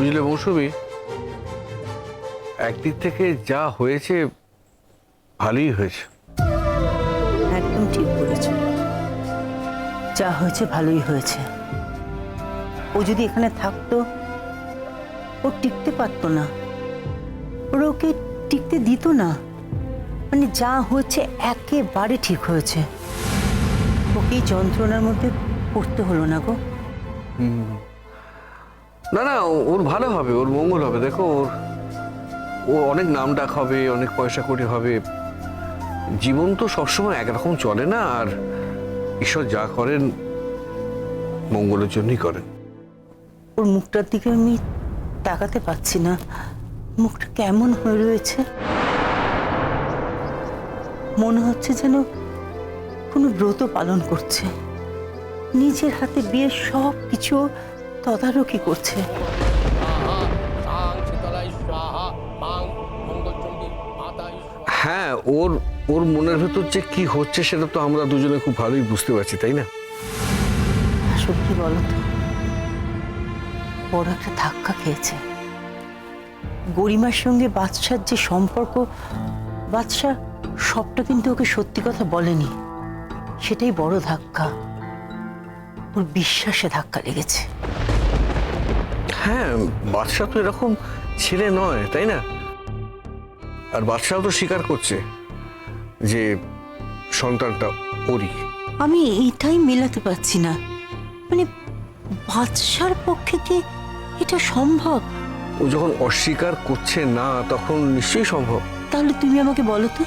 বুঝলে মৌসুমি একদিক থেকে যা হয়েছে ভালোই হয়েছে। একদম ঠিক বলেছ। যা হয়েছে ভালোই হয়েছে। ও যদি এখানে থাকতো ও টিকতে পারতো না। ওরা ওকে টিকতে দিত না। মানে যা হচ্ছে একেবারে ঠিক হয়েছে। ওকে যন্ত্রণার মধ্যে পড়তে হলো না গো। না না ওর ভালো হবে, ওর মঙ্গল হবে। দেখো, ওর ও অনেক নাম ডাক হবে, অনেক পয়সা কড়ি হবে। জীবন তো সবসময় একরকম চলে না, আর ঈশ্বর যা করেন, মঙ্গলের জন্যই করেন। ওর মুখটার দিকে আমি তাকাতে পাচ্ছি না। মুখটা কেমন হয়ে রয়েছে? মনে হচ্ছে যেন কোনো ব্রত পালন করছে। নিজের হাতে বিয়ের সব কিছু তদারকি করছে। হ্যাঁ ওর ওর মনের ভেতর যে কি হচ্ছে সেটা তো আমরা দুজনে খুব ভালোই বুঝতে পারছি তাই না? সত্যি কি বলতো বড় একটা ধাক্কা খেয়েছে। গরিমার সঙ্গে বাদশার যে সম্পর্ক বাদশা সবটা কিন্তু ওকে সত্যি কথা বলেনি। সেটাই বড় ধাক্কা। ওর বিশ্বাসে ধাক্কা লেগেছে। হ্যাঁ বাদশাহ তো এরকম ছেলে নয় তাই না? আর বাদশাহ তো স্বীকার করছে যে সন্তানটা ওরই। আমি এটাই মেলাতে পারছি না। মানে বাদশার পক্ষে কি এটা সম্ভব? ও যখন অস্বীকার করছে না তখন নিশ্চয়ই সম্ভব। তাহলে তুমি আমাকে বলো তো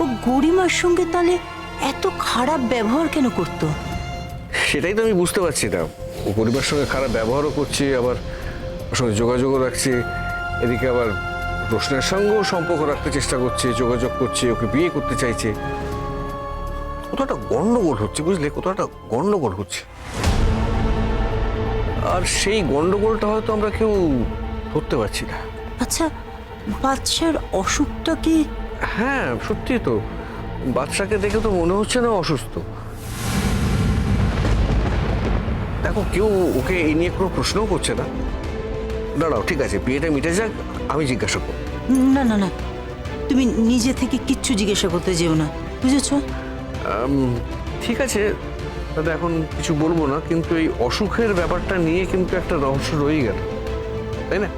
ও গরিমার সঙ্গে তাহলে এত খারাপ ব্যবহার কেন করতো? সেটাই তো আমি বুঝতে পারছি না। ও পরিবার সঙ্গে খারাপ ব্যবহারও করছে আবার ওর সঙ্গে যোগাযোগও রাখছে। এদিকে আবার রোশনের সঙ্গেও সম্পর্ক রাখতে চেষ্টা করছে যোগাযোগ করছে ওকে বিয়ে করতে চাইছে। কোথাও একটা গন্ডগোল হচ্ছে বুঝলে? কোথাও একটা গন্ডগোল হচ্ছে। আর সেই গন্ডগোলটা হয়তো আমরা কেউ ধরতে পারছি না। আচ্ছা বাদশার অসুখটা কি? হ্যাঁ সত্যি তো। বাচ্চাকে দেখে তো মনে হচ্ছে না অসুস্থ। দেখো কেউ ওকে এই নিয়ে কোনো প্রশ্নও করছে না। দাঁড়াও ঠিক আছে বিয়েটা মিটে যাক আমি জিজ্ঞাসা করব। না না না তুমি নিজে থেকে কিচ্ছু জিজ্ঞাসা করতে যেও না বুঝেছ? ঠিক আছে দাদা এখন কিছু বলব না কিন্তু এই অসুখের ব্যাপারটা নিয়ে কিন্তু একটা রহস্য রয়ে গেল তাই না?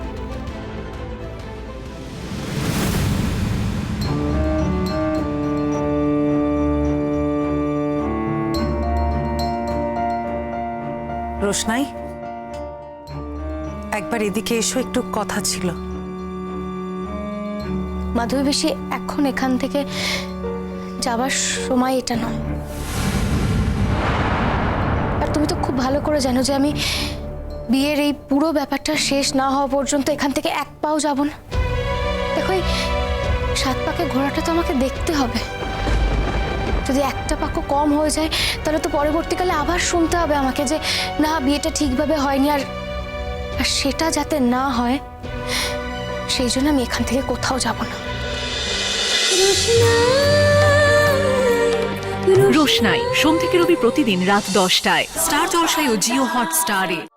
রোশনাই একবার এদিকে এসো, একটু কথা ছিল। মাধবী বেশি এখন এখান থেকে যাবার সময় এটা নয়। আর তুমি তো খুব ভালো করে জানো যে আমি বিয়ের এই পুরো ব্যাপারটা শেষ না হওয়া পর্যন্ত এখান থেকে এক পাও যাব না। দেখো সাত পাকে ঘোড়াটা তো আমাকে দেখতে হবে। যদি একটা পাকও কম হয়ে যায় তাহলে তো পরবর্তীকালে আবার শুনতে হবে আমাকে যে না বিয়েটা ঠিকভাবে হয়নি আর আর সেটা যাতে না হয় সেই জন্য আমি এখান থেকে কোথাও যাব না। রোশনাই সোম থেকে রবি প্রতিদিন রাত দশটায়। স্টার জলসায় ও জিও হটস্টারে।